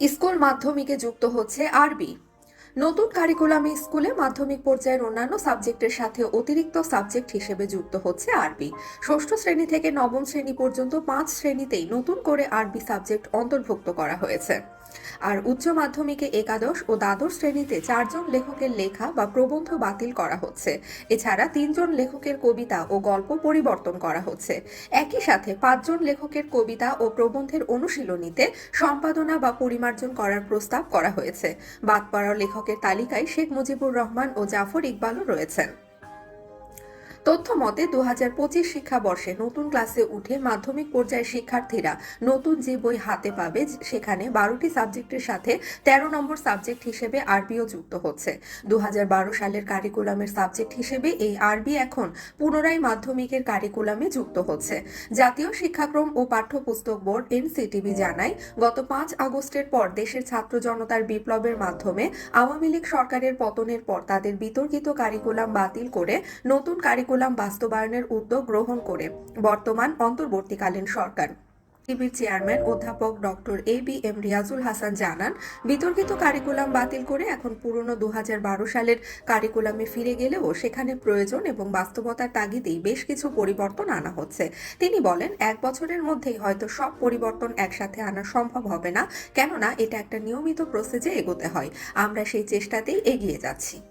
School মাধ্যমিকে যুক্ত হচ্ছে আরবি। নতুন কারিকুলামে স্কুলে মাধ্যমিক পর্যায়ের অন্যান্য সাবজেক্টের সাথে অতিরিক্ত সাবজেক্ট হিসেবে যুক্ত হচ্ছে আরবি। ষষ্ঠ শ্রেণি থেকে নবম শ্রেণি পর্যন্ত পাঁচ শ্রেণীতেই নতুন করে আরবি সাবজেক্ট অন্তর্ভুক্ত করা হয়েছে। আর উচ্চ মাধ্যমিকে একাদশ ও দ্বাদশ শ্রেণীতে চারজন লেখকের লেখা বা প্রবন্ধ বাতিল করা হচ্ছে। এছাড়া তিনজন লেখকের কবিতা ও গল্প পরিবর্তন করা হচ্ছে। একই সাথে পাঁচজন লেখকের কবিতা ও প্রবন্ধের অনুশীলনীতে সম্পাদনা বা পরিমার্জন করার প্রস্তাব করা হয়েছে। বাদ পড়া লেখকের তালিকায় শেখ মুজিবুর রহমান ও জাফর ইকবালও রয়েছেন। তথ্য মতে দু হাজার পঁচিশ শিক্ষাবর্ষে নতুন ক্লাসে উঠে মাধ্যমিক পর্যায়ের শিক্ষার্থীরা নতুন যে বই হাতে পাবে, সেখানে বারোটি সাবজেক্টের সাথে তেরো নম্বর সাবজেক্ট হিসেবে আরবিও যুক্ত হচ্ছে। দু সালের কারিকুলামের সাবজেক্ট হিসেবে এই আরবি এখন পুনরায় মাধ্যমিকের কারিকুলামে যুক্ত হচ্ছে। জাতীয় শিক্ষাক্রম ও পাঠ্যপুস্তক বোর্ড এনসিটিভি জানায়, গত পাঁচ আগস্টের পর দেশের ছাত্র জনতার বিপ্লবের মাধ্যমে আওয়ামী লীগ সরকারের পতনের পর তাদের বিতর্কিত কারিকুলাম বাতিল করে নতুন কারিকুলাম বাস্তবায়নের উদ্যোগ গ্রহণ করে বর্তমান অন্তর্বর্তীকালীন সরকার। টিভির চেয়ারম্যান অধ্যাপক doctor A B M Riazul Hasan জানান, বিতর্কিত কারিকুলাম বাতিল করে এখন পুরনো দু হাজার বারো সালের কারিকুলামে ফিরে গেলেও সেখানে প্রয়োজন এবং বাস্তবতার তাগিদেই বেশ কিছু পরিবর্তন আনা হচ্ছে। তিনি বলেন, এক বছরের মধ্যেই হয়তো সব পরিবর্তন একসাথে আনা সম্ভব হবে না, কেননা এটা একটা নিয়মিত প্রসেসে এগোতে হয়। আমরা সেই চেষ্টাতেই এগিয়ে যাচ্ছি।